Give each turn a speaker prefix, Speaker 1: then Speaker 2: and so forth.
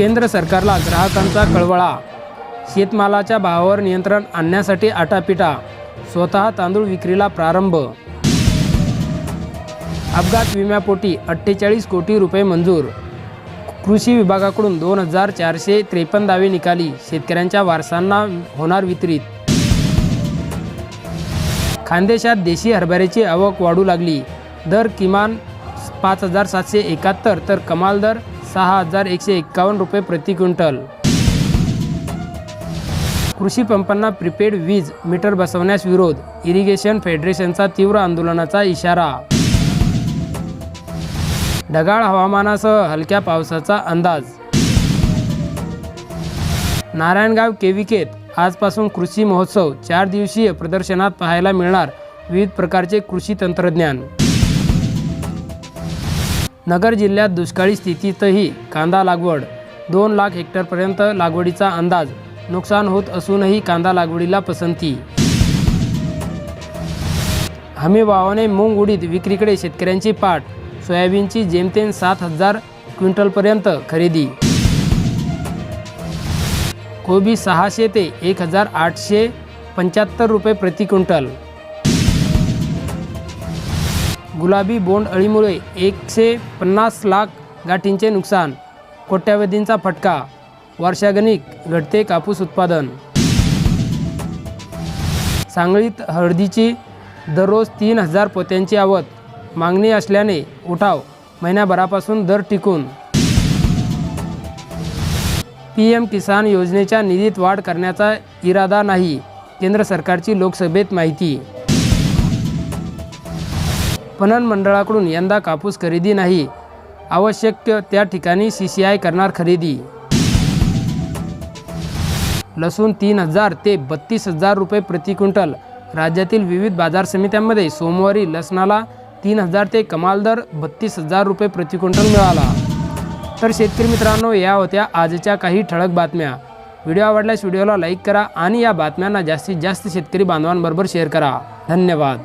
Speaker 1: केंद्र सरकारला ग्राहकांचा कळवळा. शेतमालाच्या भावावर नियंत्रण आणण्यासाठी आटापिटा. स्वतः तांदूळ विक्रीला प्रारंभ. अपघात विम्यापोटी अठ्ठेचाळीस कोटी रुपये मंजूर. कृषी विभागाकडून दोन हजार चारशे त्रेपन्न दावे निकाली. शेतकऱ्यांच्या वारसांना होणार वितरित. खानदेशात देशी हरभऱ्याची आवक वाढू लागली. दर किमान पाच हजार सातशे एकाहत्तर तर कमाल दर सहा हजार एकशे एक्कावन्न रुपये प्रति क्विंटल. कृषी पंपांना प्रीपेड वीज मीटर बसवण्यास विरोध इरिगेशन फेडरेशनचा तीव्र आंदोलनाचा इशारा. ढगाळ हवामानासह हलक्या पावसाचा अंदाज. नारायणगाव केविकेत आजपासून कृषी महोत्सव चार दिवसीय प्रदर्शनात पाहायला मिळणार विविध प्रकारचे कृषी तंत्रज्ञान. नगर जिल्ह्यात दुष्काळी स्थितीतही कांदा लागवड दोन लाख हेक्टरपर्यंत लागवडीचा अंदाज नुकसान होत असूनही कांदा लागवडीला पसंती. हमी भावाने मूग उडीद विक्रीकडे शेतकऱ्यांची पाठ सोयाबीनची जेमतेम सात हजार क्विंटलपर्यंत खरेदी. कोबी सहाशे ते एक हजार आठशे पंच्याहत्तर रुपये प्रति क्विंटल. गुलाबी बोंड अळीमुळे एकशे पन्नास लाख गाठींचे नुकसान. कोट्यावधींचा फटका. वर्षागणिक घटते कापूस उत्पादन. सांगलीत हळदीची दररोज तीन हजार पोत्यांची आवत मागणी असल्याने उठाव महिन्याभरापासून दर टिकून. पी एम किसान योजनेच्या निधीत वाढ करण्याचा इरादा नाही केंद्र सरकारची लोकसभेत माहिती. पणन मंडळाकडून यंदा कापूस खरेदी नाही. आवश्यक त्या ठिकाणी सी सी आय करणार खरेदी. लसूण तीन हजार ते बत्तीस हजार रुपये प्रति क्विंटल. राज्यातील विविध बाजार समित्यांमध्ये सोमवारी लसणाला तीन हजार ते कमाल दर बत्तीस हजार रुपये प्रति क्विंटल मिळाला. तर शेतकरी मित्रांनो या होत्या आजच्या काही ठळक बातम्या. व्हिडिओ आवडल्यास व्हिडिओला लाईक करा आणि या बातम्यांना जास्तीत जास्त शेतकरी बांधवांबरोबर शेअर करा. धन्यवाद.